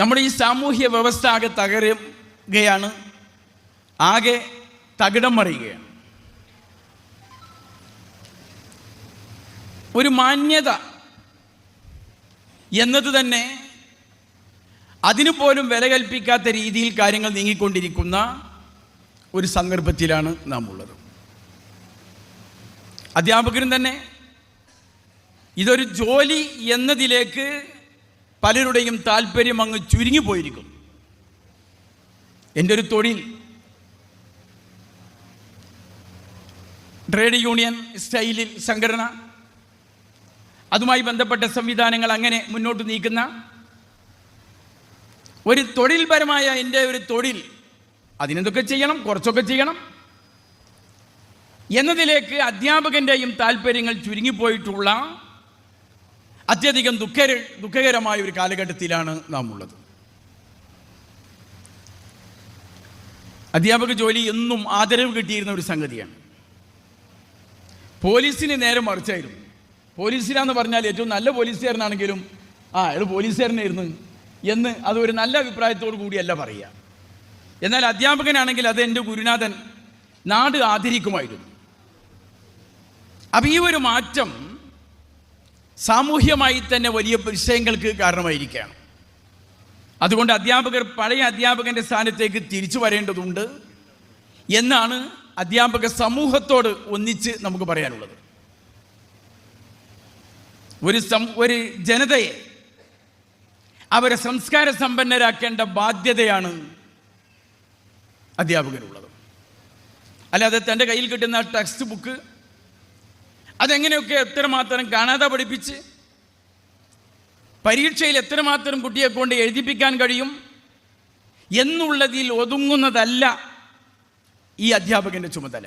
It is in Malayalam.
നമ്മുടെ ഈ സാമൂഹ്യ വ്യവസ്ഥ ആകെ തകരുകയാണ്. ആകെ തകിടം മറിയുകയാണ്. ഒരു മാന്യത എന്നത് തന്നെ അതിനു പോലും വില കൽപ്പിക്കാത്ത രീതിയിൽ കാര്യങ്ങൾ നീങ്ങിക്കൊണ്ടിരിക്കുന്ന ഒരു സന്ദർഭത്തിലാണ് നാം ഉള്ളത് അധ്യാപകരും തന്നെ ഇതൊരു ജോലി എന്നതിലേക്ക് പലരുടെയും താല്പര്യം അങ്ങ് ചുരുങ്ങിപ്പോയിരിക്കുന്നു എന്റെ ഒരു തൊഴിൽ. ട്രേഡ് യൂണിയൻ സ്റ്റൈലിൽ സംഘടന അതുമായി ബന്ധപ്പെട്ട സംവിധാനങ്ങൾ അങ്ങനെ മുന്നോട്ട് നീക്കുന്ന ഒരു തൊഴിൽപരമായ എന്റെ ഒരു തൊഴിൽ. അതിനെന്തൊക്കെ ചെയ്യണം? കുറച്ചൊക്കെ ചെയ്യണം. എന്നതിലേക്ക് അധ്യാപകന്റെയും താല്പര്യങ്ങൾ ചുരുങ്ങിപ്പോയിട്ടുള്ള അത്യധികം ദുഃഖര ദുഃഖകരമായ ഒരു കാലഘട്ടത്തിലാണ് നാം ഉള്ളത് അധ്യാപക ജോലി എന്നും ആദരവ് കിട്ടിയിരുന്ന ഒരു സംഗതിയാണ്. പോലീസിന് നേരെ മറിച്ചായിരുന്നു. പോലീസിലാന്ന് പറഞ്ഞാൽ ഏറ്റവും നല്ല പോലീസുകാരനാണെങ്കിലും ആ അയാൾ പോലീസുകാരനായിരുന്നു എന്ന് അത് ഒരു നല്ല അഭിപ്രായത്തോടു കൂടിയല്ല പറയുക. എന്നാൽ അധ്യാപകനാണെങ്കിൽ അത് എന്റെ ഗുരുനാഥൻ നാട് ആദരിക്കുമായിരുന്നു. അപ്പം ഈ ഒരു മാറ്റം സാമൂഹ്യമായി തന്നെ വലിയ വിഷയങ്ങൾക്ക് കാരണമായിരിക്കുകയാണ്. അതുകൊണ്ട് അധ്യാപകർ പഴയ അധ്യാപകന്റെ സ്ഥാനത്തേക്ക് തിരിച്ചു വരേണ്ടതുണ്ട് എന്നാണ് അധ്യാപക സമൂഹത്തോട് ഒന്നിച്ച് നമുക്ക് പറയാനുള്ളത്. ഒരു സം ഒരു ജനതയെ അവരെ സംസ്കാര സമ്പന്നരാക്കേണ്ട ബാധ്യതയാണ് അധ്യാപകരുള്ളത്. അല്ലാതെ തന്റെ കയ്യിൽ കിട്ടുന്ന ടെക്സ്റ്റ് ബുക്ക് അതെങ്ങനെയൊക്കെ എത്രമാത്രം കാണാതെ പഠിപ്പിച്ച് പരീക്ഷയിൽ എത്രമാത്രം കുട്ടിയെ കൊണ്ട് എഴുതിപ്പിക്കാൻ കഴിയും എന്നുള്ളതിൽ ഒതുങ്ങുന്നതല്ല ഈ അധ്യാപകന്റെ ചുമതല.